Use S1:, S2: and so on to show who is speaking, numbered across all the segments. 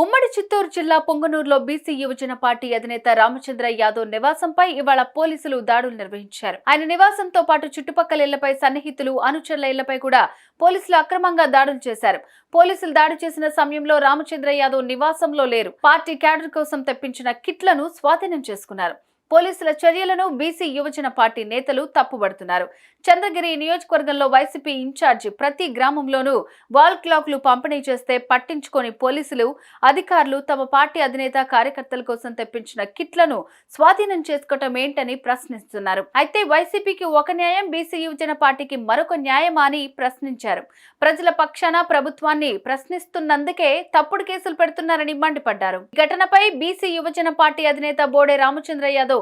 S1: ఉమ్మడి చిత్తూరు జిల్లా పొంగనూరులో బీసీ యువజన పార్టీ అధినేత రామచంద్ర యాదవ్ నివాసంపై ఇవాళ పోలీసులు దాడులు నిర్వహించారు. ఆయన నివాసంతో పాటు చుట్టుపక్కల ఇళ్ళపై సన్నిహితులు అనుచరుల ఇళ్ళపై కూడా పోలీసులు అక్రమంగా దాడులు చేశారు. పోలీసులు దాడి చేసిన సమయంలో రామచంద్ర యాదవ్ నివాసంలో లేరు. పార్టీ క్యాడర్ కోసం తెప్పించిన కిట్లను స్వాధీనం చేసుకున్నారు. పోలీసుల చర్యలను బీసీ యువజన పార్టీ నేతలు తప్పుబడుతున్నారు. చంద్రగిరి నియోజకవర్గంలో వైసీపీ ఇన్ఛార్జి ప్రతి గ్రామంలోనూ వాల్ క్లాక్లు పంపిణీ చేస్తే పట్టించుకొని పోలీసులు అధికారులు తమ పార్టీ అధినేత కార్యకర్తల కోసం తెప్పించిన కిట్లను స్వాధీనం చేసుకోవటం ఏంటని ప్రశ్నిస్తున్నారు. అయితే వైసీపీకి ఒక న్యాయం బీసీ యువజన పార్టీకి మరొక న్యాయమా అని ప్రశ్నించారు. ప్రజల పక్షాన ప్రభుత్వాన్ని ప్రశ్నిస్తున్నందుకే తప్పుడు కేసులు పెడుతున్నారని మండిపడ్డారు. ఈ ఘటనపై బీసీ యువజన పార్టీ అధినేత బోడే రామచంద్ర యాదవ్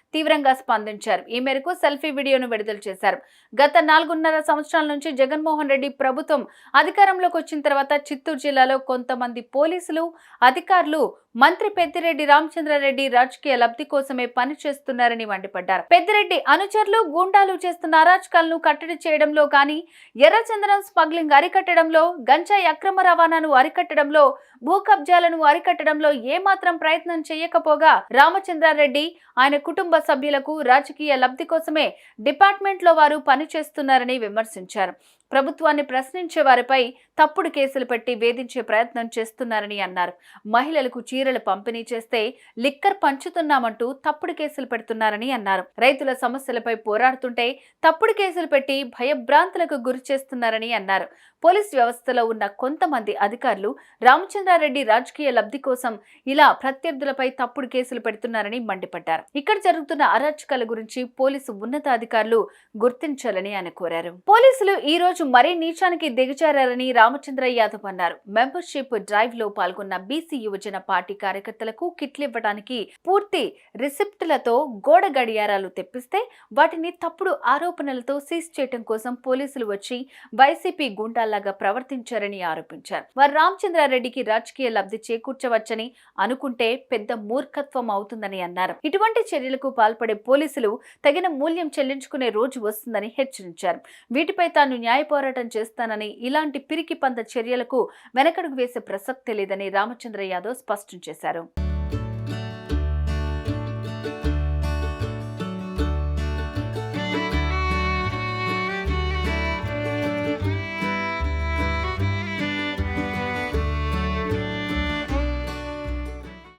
S1: తీవ్రంగా స్పందించారు. ఈ మేరకు సెల్ఫీ వీడియోను విడుదల చేశారు. గత నాలుగున్నర సంవత్సరాల నుంచి జగన్మోహన్ రెడ్డి ప్రభుత్వం అధికారంలోకి వచ్చిన తర్వాత చిత్తూరు జిల్లాలో కొంతమంది పోలీసులు అధికారులు మంత్రి పెద్దిరెడ్డి రామచంద్రారెడ్డి రాజకీయ లబ్ధి కోసమే పని చేస్తున్నారని మండిపడ్డారు. పెద్దిరెడ్డి అనుచరులు గూండాలు చేస్తున్న అరాచకాలను కట్టడి చేయడంలో గాని ఎర్రచందనం స్మగ్లింగ్ అరికట్టడంలో గంజాయి అక్రమ రవాణాను అరికట్టడంలో భూ కబ్జాలను అరికట్టడంలో ఏమాత్రం ప్రయత్నం చేయకపోగా రామచంద్రారెడ్డి ఆయన కుటుంబ సభ్యులకు రాజకీయ లబ్ధి కోసమే డిపార్ట్మెంట్లో వారు పనిచేస్తున్నారని విమర్శించారు. ప్రభుత్వాన్ని ప్రశ్నించే వారిపై తప్పుడు కేసులు పెట్టి వేధించే ప్రయత్నం చేస్తున్నారని అన్నారు. మహిళలకు చీరలు పంపిణీ చేస్తే లిక్కర్ పంచుతున్నామంటూ తప్పుడు కేసులు పెడుతున్నారని అన్నారు. రైతుల సమస్యలపై పోరాడుతుంటే తప్పుడు కేసులు పెట్టి భయభ్రాంతులకు గురి చేస్తున్నారని అన్నారు. పోలీస్ వ్యవస్థలో ఉన్న కొంతమంది అధికారులు రామచంద్రారెడ్డి రాజకీయ లబ్ధి కోసం ఇలా ప్రత్యర్థులపై తప్పుడు కేసులు పెడుతున్నారని మండిపడ్డారు. ఇక్కడ జరుగుతున్న అరాచకాల గురించి పోలీసు ఉన్నతాధికారులు గుర్తించాలని ఆయన కోరారు. పోలీసులు ఈ రోజు మరీ నీచానికి దిగజారని రామచంద్ర యాదవ్ అన్నారు. మెంబర్షిప్ డ్రైవ్లో పాల్గొన్న బీసీ యువజన పార్టీ కార్యకర్తలకు కిట్లు ఇవ్వడానికి పూర్తి రిసిప్ట్లతో గోడ గడియారాలు తెప్పిస్తే వాటిని తప్పుడు ఆరోపణలతో సీజ్ చేయడం కోసం పోలీసులు వచ్చి వైసీపీ గుండాల్లాగా ప్రవర్తించారని ఆరోపించారు. వారు రామచంద్రారెడ్డికి రాజకీయ లబ్ధి చేకూర్చవచ్చని అనుకుంటే పెద్ద మూర్ఖత్వం అవుతుందని అన్నారు. ఇటువంటి చర్యలకు పాల్పడే పోలీసులు తగిన మూల్యం చెల్లించుకునే రోజు వస్తుందని హెచ్చరించారు. వీటిపై తాను న్యాయ పోరాటం చేస్తానని ఇలాంటి పిరికి పంద చర్యలకు వెనకడుగు వేసే ప్రసక్తే లేదని రామచంద్ర యాదవ్ స్పష్టం చేశారు.